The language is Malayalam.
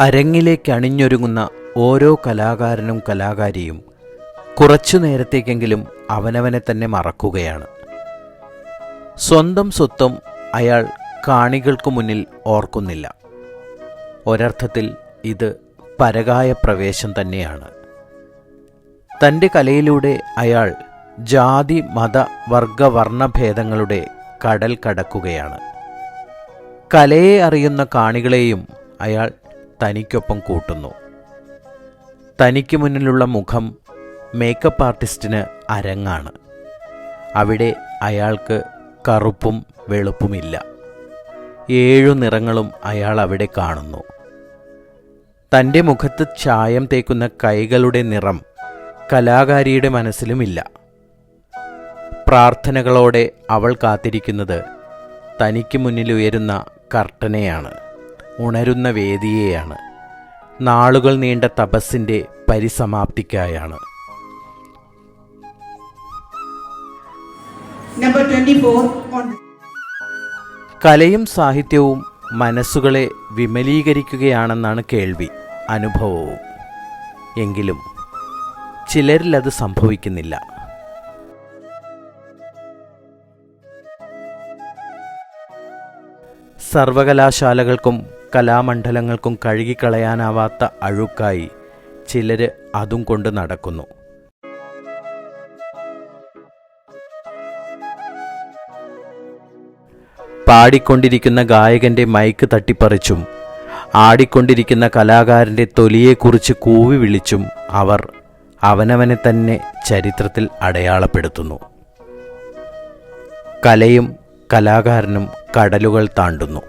അരങ്ങിലേക്ക് അണിഞ്ഞൊരുങ്ങുന്ന ഓരോ കലാകാരനും കലാകാരിയും കുറച്ചു നേരത്തേക്കെങ്കിലും അവനവനെ തന്നെ മറക്കുകയാണ്. സ്വന്തം സ്വത്വം അയാൾ കാണികൾക്ക് മുന്നിൽ ഓർക്കുന്നില്ല. ഒരർത്ഥത്തിൽ ഇത് പരകായ പ്രവേശം തന്നെയാണ്. തന്റെ കലയിലൂടെ അയാൾ ജാതി മത വർഗ വർണഭേദങ്ങളുടെ കടൽ കടക്കുകയാണ്. കലയെ അറിയുന്ന കാണികളെയും അയാൾ തനിക്കൊപ്പം കൂട്ടുന്നു. തനിക്ക് മുന്നിലുള്ള മുഖം മേക്കപ്പ് ആർട്ടിസ്റ്റിന് അരങ്ങാണ്. അവിടെ അയാൾക്ക് കറുപ്പും വെളുപ്പുമില്ല. ഏഴു നിറങ്ങളും അയാൾ അവിടെ കാണുന്നു. തന്റെ മുഖത്ത് ചായം തേക്കുന്ന കൈകളുടെ നിറം കലാകാരിയുടെ മനസ്സിലുമില്ല. പ്രാർത്ഥനകളോടെ അവൾ കാത്തിരിക്കുന്നത് തനിക്ക് മുന്നിൽ ഉയരുന്ന കർട്ടനെയാണ്. ഉണരുന്ന വേദിയെയാണ്. നാളുകൾ നീണ്ട തപസ്സിന്റെ പരിസമാപ്തിക്കായാണ്. Number 24 on കലയും സാഹിത്യവും മനസ്സുകളെ വിമലീകരിക്കുകയാണെന്നാണ് കേൾവി അനുഭവവും. എങ്കിലും ചിലരിൽ അത് സംഭവിക്കുന്നില്ല. സർവകലാശാലകൾക്കും കലാമണ്ഡലങ്ങൾക്കും കഴുകിക്കളയാനാവാത്ത അഴുക്കായി ചിലര് അതും കൊണ്ട് നടക്കുന്നു. പാടിക്കൊണ്ടിരിക്കുന്ന ഗായകന്റെ മൈക്ക് തട്ടിപ്പറിച്ചും ആടിക്കൊണ്ടിരിക്കുന്ന കലാകാരന്റെ തൊലിയെക്കുറിച്ച് കൂവി വിളിച്ചും അവർ അവനവനെ തന്നെ ചരിത്രത്തിൽ അടയാളപ്പെടുത്തുന്നു. കലയും കലാകാരനും കടലുകൾ താണ്ടുന്നു.